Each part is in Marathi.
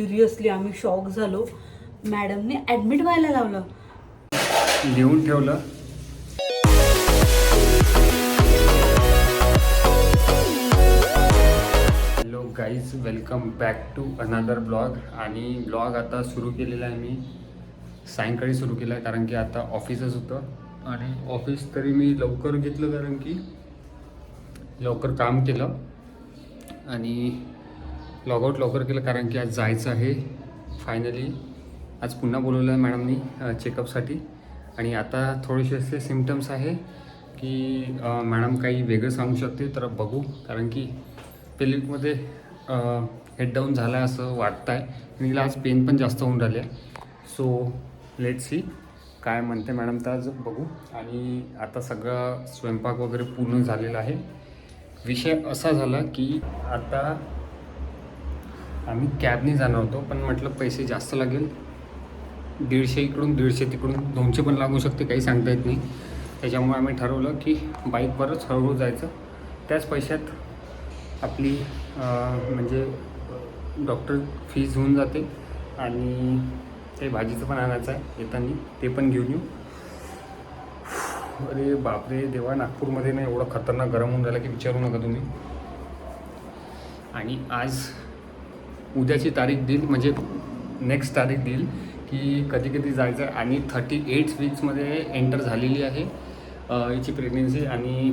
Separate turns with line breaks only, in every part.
सिरियसली आम्ही शॉक झालो. मॅडमने ॲडमिट व्हायला लावलं.
लिहून ठेवलं. Hello guys welcome back to another blog आणि ब्लॉग आता सुरू केलेला आहे मी. सायंकाळी सुरू केला आहे कारण की आता ऑफिसच होतं. आणि ऑफिस तरी मी लवकर घेतलं कारण की लवकर काम केलं. आणि लॉगआउट लवकर केलं कारण की आज जायचं आहे. फायनली आज पुन्हा बोलवलं आहे मॅडमनी चेकअपसाठी आणि आता थोडेसे असे सिमटम्स आहे की मॅडम काही वेगळं सांगू शकते तर बघू. कारण की पेलिकमध्ये हेड डाऊन झाला आहे असं वाटतं आहे आणि तिला आज पेन पण जास्त होऊन राहिले सो लेट सी काय म्हणते मॅडम तर आज बघू. आणि आता सगळा स्वयंपाक वगैरे पूर्ण झालेला आहे. विषय असा झाला की आता आम्ही कॅबने जाणार होतो पण म्हटलं पैसे जास्त लागेल. दीडशे इकडून दीडशे तिकडून दोनशे पण लागू शकते काही सांगता येत नाही. त्याच्यामुळे आम्ही ठरवलं की बाईकवरच हळूहळू जायचं. त्याच पैशात आपली म्हणजे डॉक्टर फीज होऊन जाते आणि ते भाजीचं पण आणायचं आहे येताना ते पण घेऊन येऊ. अरे बापरे देवा नागपूरमध्ये ना एवढं खतरनाक गरम होऊन राहिलं की विचारू नका तुम्ही. आणि आज उद्याची तारीख देईल म्हणजे नेक्स्ट तारीख देईल की कधी कधी जायचं आहे. आणि थर्टी एट वीक्समध्ये एंटर झालेली आहे याची हिची प्रेग्नेन्सी आणि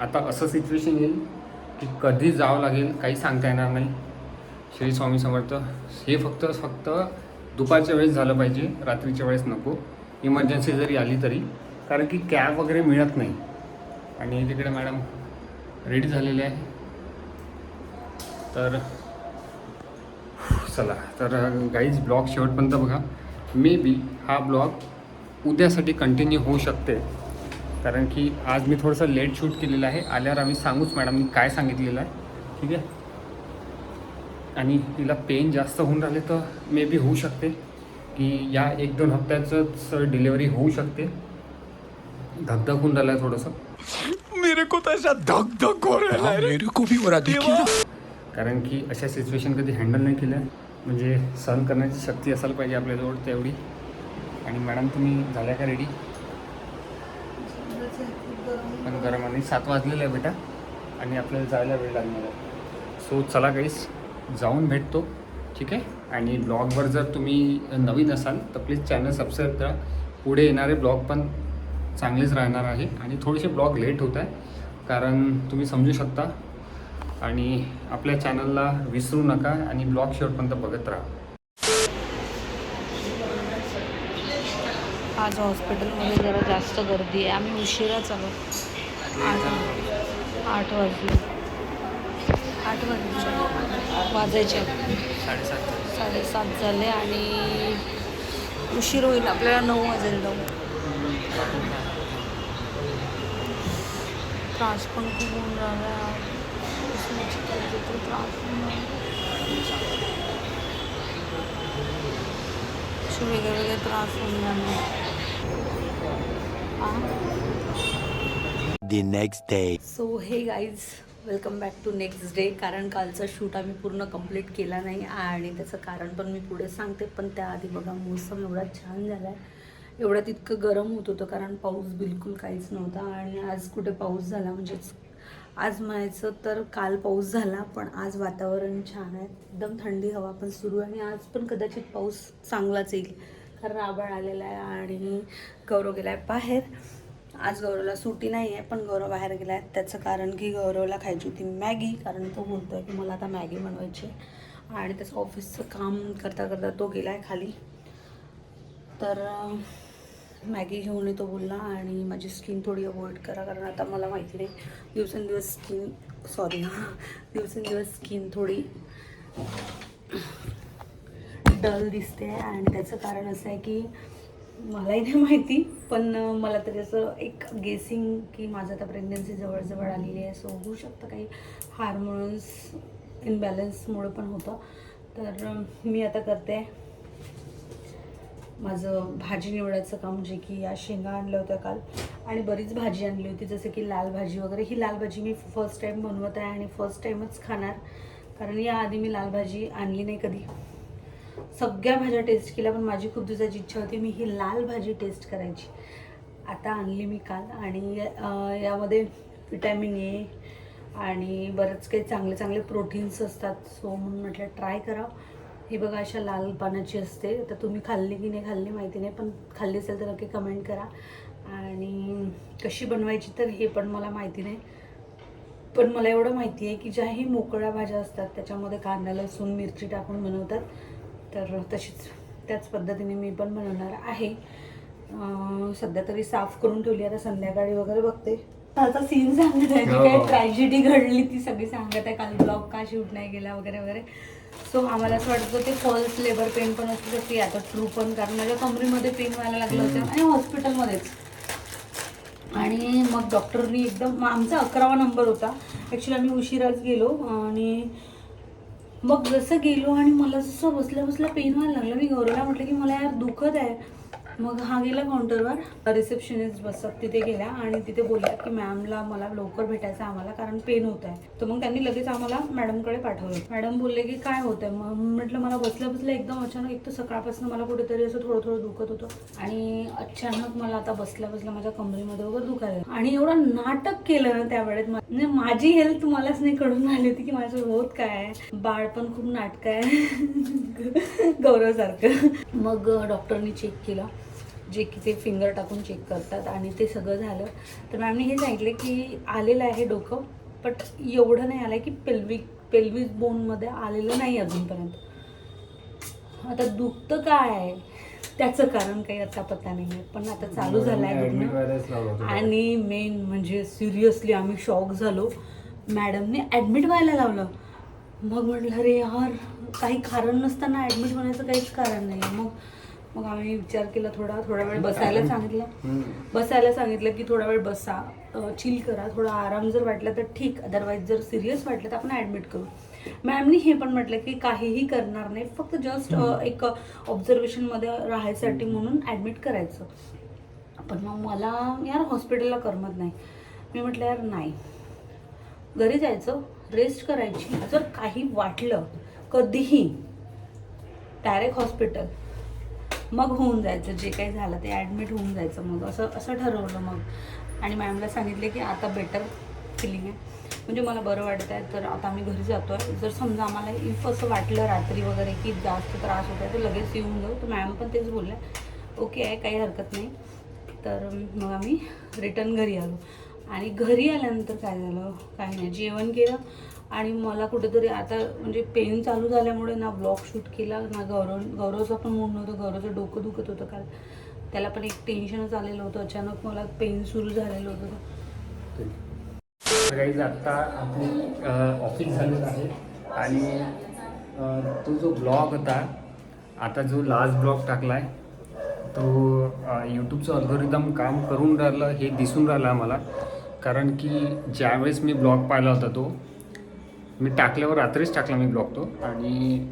आता असं सिच्युएशन येईल की कधी जावं लागेल काही सांगता येणार नाही. श्री स्वामी समर्थ हे फक्त फक्त दुपारच्या वेळेस झालं पाहिजे रात्रीच्या वेळेस नको. इमर्जन्सी जरी आली तरी कारण की कॅब वगैरे मिळत नाही. आणि तिकडे मॅडम रेडी झालेले आहे. तर चला. तर गाईज ब्लॉग शेवटपर्यंत बघा. मे बी हा ब्लॉग उद्यासाठी कंटिन्यू होऊ शकते. कारण की आज मी थोडंसं लेट शूट केलेलं आहे. आल्यावर आम्ही सांगूच मॅडमनी काय सांगितलेलं आहे. ठीक आहे? आणि तिला पेन जास्त होऊन राहिले तर मे बी होऊ शकते. की या एक दोन हप्त्याचंच डिलेवरी होऊ शकते. धगधग होऊन राहिलं आहे थोडंसं.
मेरे को तो ऐसा धक धक हो रहा है. मेरे को भी हो रहा देखिए. ना
कारण की अशा सिच्युएशन कधी हँडल नाही केल्या. म्हणजे सहन करण्याची शक्ती असायला पाहिजे आपल्याजवळ तेवढी. आणि मॅडम तुम्ही झाल्या का रेडी पण गरम आणि सात वाजलेलं आहे बेटा. आणि आपल्याला जायला वेळ लागणार आहे. सो चला काहीच जाऊन भेटतो. ठीक आहे? आणि ब्लॉगवर जर तुम्ही नवीन असाल तर प्लीज चॅनल सबस्क्राईब करा. पुढे येणारे ब्लॉग पण चांगलेच राहणार आहे. आणि थोडेसे ब्लॉग लेट होत आहे कारण तुम्ही समजू शकता आणि आपल्या चॅनलला विसरू नका आणि ब्लॉग शेवटपर्यंत बघत राहा.
आज हॉस्पिटलमध्ये जरा जास्त गर्दी आहे. आम्ही उशिराच आलो. आठ आठ वाजले. आठ वाजले. वाजायचे.
साडेसात
साडेसात झाले आणि उशीर होईल. आपल्याला नऊ वाजेल नऊ. त्रास पण खूप होऊन राहिला. त्रास वेगवेगळे वेगळे वेगळे त्रास होऊन जाणार
The next day.
So hey guys welcome back to next day कारण कालचा शूट आम्ही पूर्ण कंप्लीट केला नाही आणि त्याचं कारण पण मी पुढे सांगते. पण त्याआधी बघा मोसम एवढा छान झाला आहे एवढ्यात इतकं गरम होत होतं कारण पाऊस बिलकुल काहीच नव्हता. आणि आज कुठे पाऊस झाला म्हणजेच आज म्हणायचं तर काल पाऊस झाला पण आज वातावरण छान आहे. एकदम थंडी हवा पण सुरू आहे आणि आज पण कदाचित पाऊस चांगलाच येईल. कारण आभाळ आलेला आहे आणि गौरव गेला आहे बाहेर. आज गौरवला सुट्टी नाही आहे पण गौरव बाहेर गेला आहे त्याचं कारण की गौरवला खायची होती मॅगी कारण तो बोलतो आहे की मला आता मॅगी बनवायची आहे. आणि त्याचं ऑफिसचं काम करता करता तो गेला आहे खाली. तर मॅगी घेऊन येतो बोलला आणि माझी स्किन थोडी अवॉइड करा कारण आता मला माहिती नाही. दिवसेंदिवस स्किन सॉरी दिवसेंदिवस स्किन थोडी डल दिसते आणि त्याचं कारण असं आहे की मलाही नाही माहिती पण मला तरी असं एक गेसिंग की माझं आता प्रेग्नन्सी जवळजवळ आलेली आहे. सो होऊ शकतं काही हार्मोन्स इनबॅलन्समुळं पण होतं. तर मी आता करते. माझं भाजी निवडायचं काम जे की या शेंगा आणल्या होत्या काल. आणि बरीच भाजी आणली होती जसं की लाल भाजी वगैरे. ही लाल भाजी मी फर्स्ट टाईम बनवत आहे आणि फर्स्ट टाईमच खाणार. कारण याआधी मी लाल भाजी आणली नाही कधी. सगळ्या भाज्या टेस्ट केल्या पण माझी खूप दिवसाची इच्छा होती मी ही लाल भाजी टेस्ट करायची. आता आणली मी काल. आणि यामध्ये विटॅमिन ए आणि बरंच काही चांगले चांगले प्रोटीन्स असतात. सो म्हणून म्हटलं ट्राय करा ही बघा अशा लाल पानाची असते. आता तुम्ही खाल्ली की नाही खाल्ली माहिती नाही पण खाल्ली असेल तर नक्की कमेंट करा. आणि कशी बनवायची तर हे पण मला माहिती नाही. पण मला एवढं माहिती आहे की ज्याही मोकळ्या भाज्या असतात त्याच्यामध्ये कांदा लसूण मिरची टाकून बनवतात. तर तशीच त्याच पद्धतीने मी पण बनवणार आहे. सध्या तरी साफ करून ठेवली आता संध्याकाळी वगैरे बघते. आता सीन सांगत आहे. जी
हो.
काही ट्रॅजेडी घडली ती सगळी सांगत आहे. काल ब्लॉग का शूट नाही गेला वगैरे वगैरे. सो आम्हाला असं वाटतं ते फॉल्स लेबर पेन पण असू शकते. आता ट्रू पण कारण माझ्या कमरेमध्ये पेन व्हायला लागलं होतं आणि हॉस्पिटलमध्येच आणि मग डॉक्टरनी एकदम आमचा अकरावा नंबर होता. ॲक्च्युली आम्ही उशिराच गेलो आणि मग जसं गेलो आणि मला जसं बसल्या बसल्या पेन व्हायला लागलं मी गौरवला म्हटलं की मला यार दुखत आहे. मग हा गेला काउंटरवर रिसेप्शनिस्ट बसत तिथे गेल्या आणि तिथे बोलल्या की मॅमला मला लवकर भेटायचं आम्हाला कारण पेन होत आहे. तर मग त्यांनी लगेच आम्हाला मॅडमकडे पाठवलं. मॅडम बोलले की काय होतं आहे? मग म्हटलं मला बसल्या बसल्या एकदम अचानक एक तर सकाळपासून मला कुठेतरी असं थोडं थोडं दुखत होतं आणि अचानक मला आता बसल्या बसल्या माझ्या कमरेमध्ये वगैरे दुखायला आणि एवढं नाटक केलं ना त्यावेळेत म्हणजे माझी हेल्थ मलाच नाही कळून आली होती की माझं होत काय बाळ पण खूप नाटक आहे. गौरवसारखं. मग डॉक्टरनी चेक केलं. जे की ते फिंगर टाकून चेक करतात आणि ते सगळं झालं. तर मॅमने हे सांगितलं की आलेलं आहे डोकं बट एवढं नाही आलं की पेल्विक पेल्विक बोनमध्ये आलेलं नाही अजूनपर्यंत. आता दुखतं काय आहे? त्याचं कारण काही आता पत्ता नाही आहे पण आता चालू झालं आहे. आणि मेन म्हणजे सिरियसली आम्ही शॉक झालो. मॅडमने ॲडमिट व्हायला लावलं. मग म्हटलं अरे यार काही कारण नसताना ॲडमिट होण्याचं काहीच कारण नाही. मग मग आम्ही विचार केला थोडा थोडा वेळ बसायला सांगितलं. बसायला सांगितलं की थोडा वेळ बसा चिल करा थोडा आराम जर वाटला तर ठीक अदरवाईज जर सिरियस वाटलं तर आपण ॲडमिट करू. मॅमनी हे पण म्हटलं की काहीही करणार नाही फक्त जस्ट एक ऑब्झर्वेशनमध्ये राहायसाठी म्हणून ॲडमिट करायचं. पण मग मला यार हॉस्पिटलला करमत नाही. मी म्हटलं यार नाही. घरी जायचं. रेस्ट करायची जर काही वाटलं कधीही डायरेक्ट हॉस्पिटल मग होऊन जायचं जे काही झालं ते ॲडमिट होऊन जायचं मग. असं असं ठरवलं मग. आणि मॅमला सांगितले की आता बेटर फिलिंग आहे. म्हणजे मला बरं वाटत आहे तर आता आम्ही घरी जातो आहे जर समजा आम्हाला इफ असं वाटलं रात्री वगैरे की जास्त त्रास होत आहे तर लगेच येऊन जाऊ. तर मॅम पण तेच बोलल्या ओके आहे काही हरकत नाही. तर मग आम्ही रिटर्न घरी आलो. आणि घरी आल्यानंतर काय झालं? काही नाही. जेवण केलं आणि मला कुठेतरी आता म्हणजे पेन चालू झाल्यामुळे ना ब्लॉग शूट केला ना गौरव गौरवचं पण मूड नव्हतं. गौरवचं डोकं दुखत होतं काल. त्याला पण एक टेन्शनच आलेलं होतं. अचानक मला पेन सुरू झालेलं होतं.
काही आत्ता ऑफिस झालेलं आहे. आणि तो जो ब्लॉग होता आता जो लास्ट ब्लॉग टाकला आहे तो यूट्यूबचं अल्गोरिदम काम करून राहिलं हे दिसून राहिलं आम्हाला. कारण की ज्यावेळेस मी ब्लॉग पाहिला होता तो मी टाकल्यावर रात्रीच टाकला मी ब्लॉग तो. आणि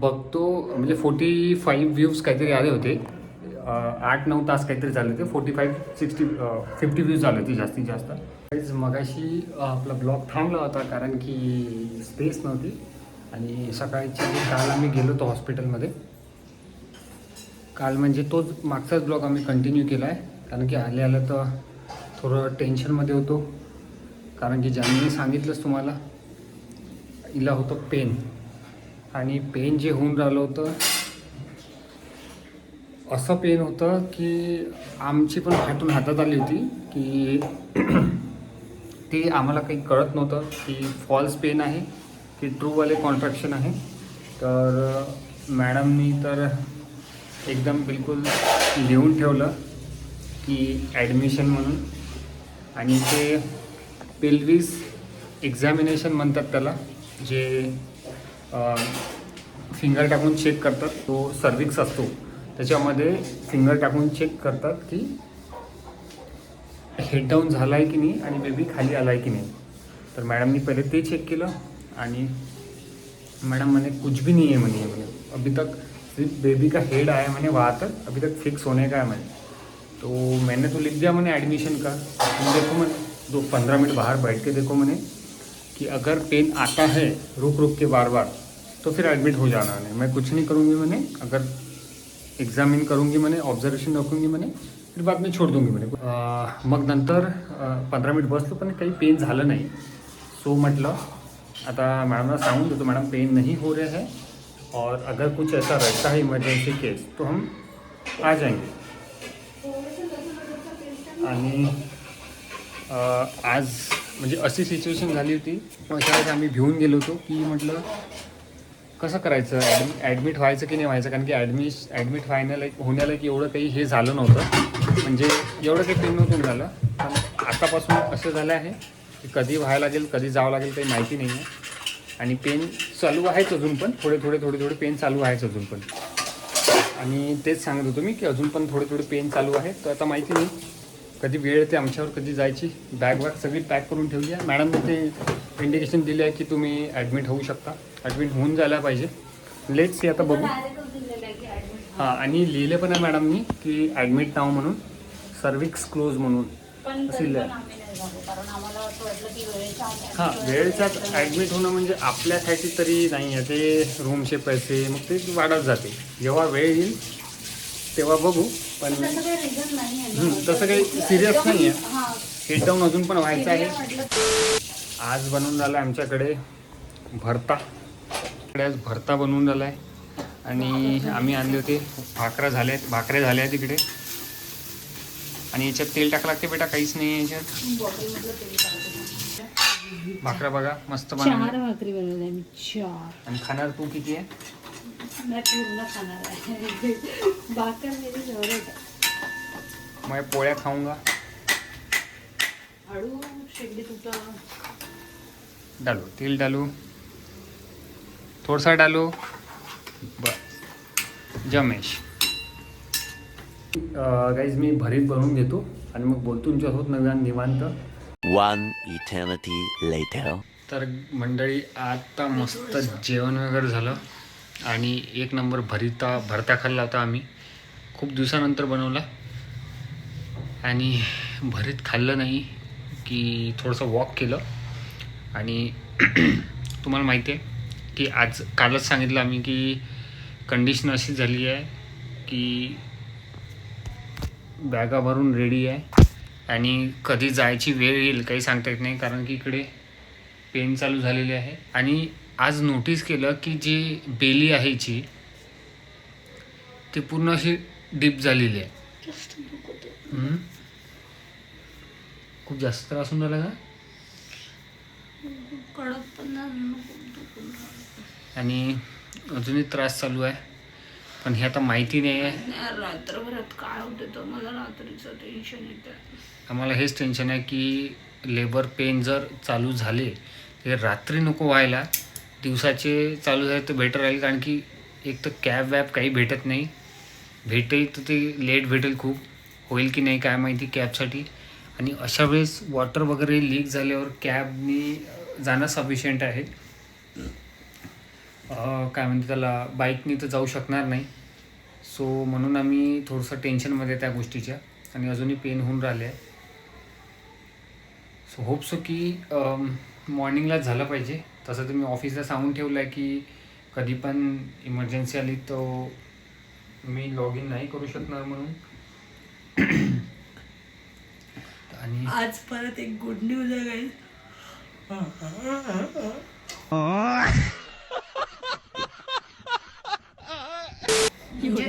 बघतो म्हणजे फोर्टी फाईव्ह व्ह्यूज काहीतरी आले होते. आठ नऊ तास काहीतरी झाले होते. Forty five sixty fifty views आले होते जास्तीत जास्त. काहीच मगाशी आपला ब्लॉग थांबला होता कारण की स्पेस नव्हती. आणि सकाळची काल आम्ही गेलो होतो हॉस्पिटलमध्ये. काल म्हणजे तोच मागचाच ब्लॉग आम्ही कंटिन्यू केला आहे कारण की आले आलं तर थोडं टेन्शनमध्ये होतो. कारण की ज्यांनी सांगितलंच तुम्हाला हिला होतं पेन. आणि पेन जे होऊन राहिलं होतं असं पेन होतं की आमची पण फाटून हातात आली होती की ते आम्हाला काही कळत नव्हतं की फॉल्स पेन आहे की ट्रूवाले कॉन्ट्रॅक्शन आहे. तर मॅडमनी तर एकदम बिलकुल लिहून ठेवलं की ॲडमिशन म्हणून. आणि ते पेल्विस एक्झामिनेशन म्हणतात त्याला जे फिंगर टाकून चेक करतात तो सर्विक्स असतो. त्याच्यामध्ये फिंगर टाकून चेक करतात की हेड डाऊन झाला आहे की नाही आणि बेबी खाली आला आहे की नाही. तर मॅडमनी पहिले ते चेक केलं आणि मॅडम म्हणे कुछ भी नहीं है म्हणे म्हणे. अभी तक सिर्फ बेबी का हेड आया म्हणे वहाँ तक अभी तक फिक्स होने का है तो मैंने तो लिख दिया मैंने एडमिशन का। तुम देखो मैं दो पंद्रह मिनट बाहर बैठ के देखो मैंने कि अगर पेन आता है रुक रुक के बार बार तो फिर एडमिट हो जाना है। मैं कुछ नहीं करूँगी मैंने अगर एग्जामिन करूँगी मैंने ऑब्झर्वेशन रखूँगी मैंने फिर बाद में छोड़ दूंगी मैंने। मग नंतर पंधरा मिनिट बसलो पण काही पेन झालं नाही। सो म्हटलं आता मॅडमला सांगून देतो मॅडम पेन नहीं हो रहे हैं और अगर कुछ ऐसा रहता है इमरजेंसी केस तो हम आ जाएंगे। आणि आज म्हणजे अशी सिच्युएशन झाली होती. अशा वेळेस आम्ही भिवून गेलो होतो की म्हटलं कसं करायचं? ॲडमि ॲडमिट व्हायचं की नाही व्हायचं? कारण की ॲडमिश ॲडमिट व्हायला होण्याला की एवढं काही हे झालं नव्हतं. म्हणजे एवढं काही पेन नव्हतं झालं. पण आतापासून असं झालं आहे की कधी व्हायला लागेल कधी जावं लागेल काही माहिती नाही आहे. आणि पेन चालू आहेच अजून पण. थोडे थोडे थोडे थोडे पेन चालू आहेच अजून पण. आणि तेच सांगत होतो मी की अजून पण थोडे थोडे पेन चालू आहे तर आता माहिती नाही. कधी वेळ येते आमच्यावर कधी जायची बॅग वॅग सगळी पॅक करून ठेवली आहे मॅडमने ते इंडिकेशन दिले आहे की तुम्ही ॲडमिट होऊ शकता. ॲडमिट होऊन जायला पाहिजे. लेट सी आता बघू. हां आणि लिहिले पण आहे मॅडमनी की ॲडमिट नाव म्हणून. सर्विक्स क्लोज म्हणून.
असं
हां वेळेच्यात. ॲडमिट होणं म्हणजे आपल्यासाठी तरी नाही आहे. ते रूमचे पैसे मग ते वाढत जाते. जेव्हा वेळ येईल तेव्हा बघू पण
तसं काही reason नाही आहे
आहे.
हां.
डाऊन अजून पण व्हायचं आहे. आज बनवून झालं आमच्याकडे भरता. इकडे आज भरता बनवून झाला आहे आणि आम्ही आणले होते भाकऱ्या झाल्या आहेत भाकऱ्या झाल्या आहेत तिकडे आणि याच्यात तेल टाकलं लागते बेटा काहीच नाही आहे याच्यात. भाकऱ्या बघा मस्त
भाकरी चार.
आणि खाणार तू किती आहे?
मी पूर्ण खाणार आहे भाकर मेरी फेवरेट आहे
मैं पोळ्या खाऊंगा।
शेगडी तुटा
डालो तेल डालो। थोडसा डालो। बस। जमेश। गाईज मी भरीत बनवून घेतो आणि मग बोलतो तुमच्यासोबत नव्यान निवांत.
One eternity later.
तर मंडळी आता मस्त जेवण वगैरे झालं. आणि एक नंबर भरिता भरता खाल्ला होता आम्ही. खूप दिवसानंतर बनवला. आणि भरीत खाल्लं नाही की थोडंसं वॉक केलं. आणि तुम्हाला माहिती आहे की आज कालच सांगितलं आम्ही की कंडिशन अशी झाली आहे की बॅगा भरून रेडी आहे. आणि कधी जायची वेळ येईल काही सांगता येत नाही कारण की इकडे पेन चालू झालेली आहे. आणि आज नोटीस केलं की जी बेली आहे हिची ती पूर्ण अशी डीप झालेली आहे. हम्म? खूप जास्त त्रास होऊन राहिला का?
कडक पण नाही
आणि अजूनही त्रास चालू आहे. पण हे आता माहिती नाही आहे.
रात्रभरात काय होते तर मला रात्रीचं टेन्शन येतं.
आम्हाला हेच टेन्शन आहे की लेबर पेन जर चालू झाले ते रात्री नको व्हायला. दिवसाचे चालू झाले तर बेटर राहील कारण की एक तर कॅब वॅब काही भेटत नाही. भेटेल तर ते लेट भेटेल खूप. होईल की नाही काय माहिती कॅबसाठी आणि अशा वेळेस वॉटर वगैरे लीक झाल्यावर कॅबनी जाणं सफिशियंट आहे. काय म्हणते त्याला बाईकनी तर जाऊ शकणार नाही. सो म्हणून आम्ही थोडंसं टेन्शनमध्ये त्या गोष्टीच्या. आणि अजूनही पेन होऊन राहिले आहे सो होप सो की मॉर्निंगला झालं पाहिजे. तसं मी ऑफिसला सांगून ठेवलं आहे की कधी पण इमर्जन्सी आली तर मी लॉग इन नाही करू शकणार म्हणून. आणि
आज परत एक गुड न्यूज आहे म्हणजे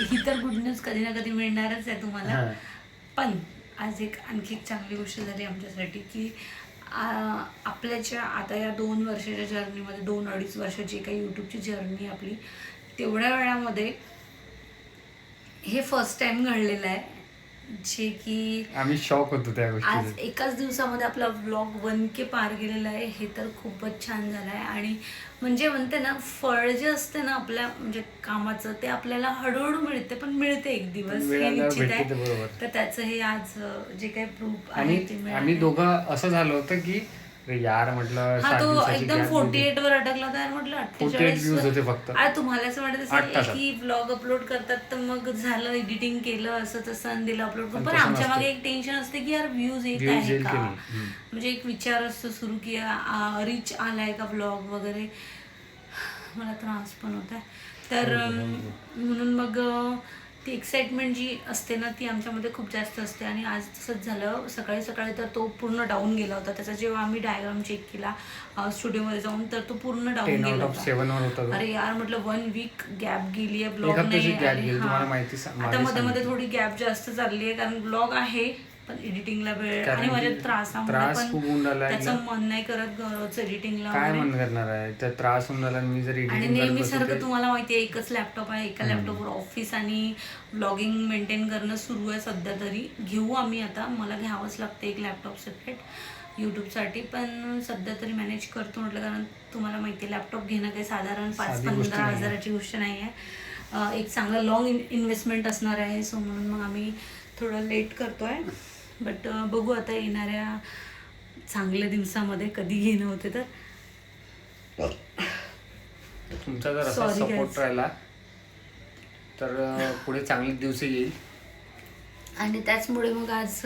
ही तर गुड न्यूज कधी ना कधी मिळणारच आहे तुम्हाला. पण आज एक आणखी एक चांगली गोष्ट झाली आमच्यासाठी की आ, आपल्याच्या आता या दोन वर्षाच्या जर्नीमध्ये दोन अडीच वर्षाची काही यूट्यूबची जर्नी आपली तेवढ्या वेळामध्ये हे फर्स्ट टाइम घडलेलं आहे. जे की
आम्ही शॉक होतो त्या
आज एकाच दिवसामध्ये आपला व्लॉग वन के पार गेलेला आहे हे तर खूपच छान झालं आहे आणि म्हणजे म्हणते ना फळ जे असते ना आपल्या म्हणजे कामाचं ते आपल्याला हळूहळू मिळते पण मिळते एक दिवस हे निश्चित आहे तर त्याचं हे आज जे काही प्रूफ आहे ते
आम्ही. दोघं असं झालं होतं की यार म्हटलं
हा तो एकदम फोर्टी. एट वर अटकला आणि म्हटलं
48 views होते फक्त.
अरे तुम्हाला असं वाटत असेल. की ब्लॉग अपलोड करतात तर मग झालं एडिटिंग केलं असं तसं दिलं अपलोड
पण
पण आमच्या. मागे एक टेन्शन असते की यार व्ह्यूज येत आहे
की.
म्हणजे एक विचार असतो सुरू की रिच आलाय का ब्लॉग वगैरे मला त्रास पण होत आहे तर अम, म्हणून मग ती एक्साइटमेंट जी असते ना ती आमच्यामध्ये खूप जास्त असते. आणि आज तसंच झालं. सकाळी सकाळी तर तो पूर्ण डाऊन गेला होता. त्याचा जेव्हा आम्ही डायग्राम चेक केला स्टुडिओमध्ये जाऊन तर तो पूर्ण डाऊन गेला होता. अरे यार म्हटलं वन वीक गॅप गेली आहे ब्लॉग
सा-
आता मध्ये मध्ये. थोडी गॅप जास्त चालली आहे कारण ब्लॉग आहे. पण एडिटिंगला वेळ
कारण
आणि माझ्या
की
त्रासामुळे
त्रास
पण
खूप होऊन राहिला आहे.
त्याचं मन नाही करत गौरवच एडिटिंगला
काय. मन करणार आहे? तर त्रास होऊन आणि मी जर
आणि
एडिटिंग
नेहमी
करत
सारखं
बसतो
तुम्हाला माहिती आहे एकच लॅपटॉप आहे एका लॅपटॉपवर ऑफिस आणि ब्लॉगिंग मेंटेन करणं सुरू आहे सध्या तरी. घेऊ आम्ही आता. मला घ्यावंच लागतं एक लॅपटॉप सेपरेट यूट्यूबसाठी पण सध्या तरी मॅनेज करतो म्हटलं कारण तुम्हाला माहिती आहे लॅपटॉप घेणं काही साधारण पाच
साधी गोष्ट
पंधरा
नाही आहे.
हजाराची गोष्ट नाही आहे. अं, एक चांगलं लॉंग इन्व्हेस्टमेंट असणार आहे. सो म्हणून मग आम्ही थोडं लेट करतोय. बट बघू आता येणाऱ्या चांगल्या दिवसामध्ये कधी घेणं होते तर.
तुमचा जर असा
Sorry,
सपोर्ट
guys.
राहिला तर अं, पुढे चांगले दिवस येईल.
आणि त्याचमुळे मग आज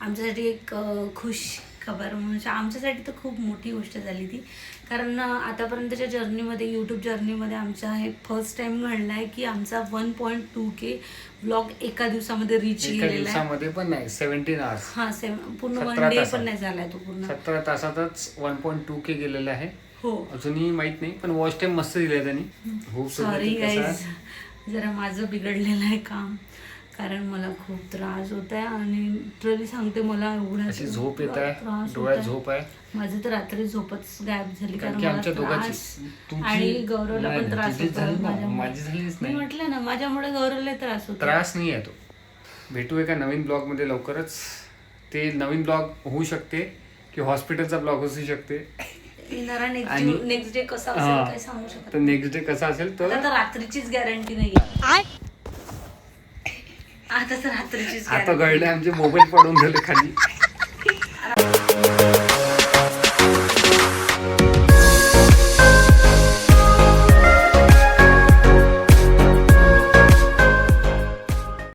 आमच्यासाठी एक अ, खुश खबर म्हणजे आमच्यासाठी तर खूप मोठी गोष्ट झाली ती. कारण आतापर्यंतच्या जर्नीमध्ये यूट्यूब जर्नीमध्ये आमच्या हे फर्स्ट टाइम घडला आहे की आमचा one point two K blog एका दिवसामध्ये रीच गेलेला आहे.
पण नाही सेव्हन्टीन आवर्स
हा सेम पूर्ण वन डे. पण नाही झालाय तो पूर्ण.
सतरा तासातच वन पॉईंट टू के गेलेलं आहे.
हो.
अजूनही माहीत नाही पण वॉच टाइम मस्त दिलाय त्यांनी. खूप
सॉरी गाईज जरा माझं बिघडलेलं आहे काम. कारण मला खूप त्रास होत आहे आणि लिटरली सांगते मला एवढा
अशी झोप येत आहे?
त्रास
डोळ्यात. झोप आहे?
माझी तर रात्री झोपच गायब झाली
कारण की आमच्या दोघांची
आणि गौरवला
नाही,
पण त्रास होतो.
माझी झालीच
मी
नाही.
म्हटलं ना माझ्यामुळे गौरवला त्रास होतो
त्रास नाही आहे तो. भेटू एका नवीन ब्लॉगमध्ये लवकरच. ते नवीन ब्लॉग होऊ शकते की हॉस्पिटलचा ब्लॉग असू शकते.
येणारा नेक्स्ट डे कसा. असेल काय सांगू शकत
तर नेक्स्ट डे कसा असेल तर
तर रात्रीचीच गॅरंटी नाही आता तर रात्रीचीच
आता. कळले आमचे मोबाईल पडून गेले खाली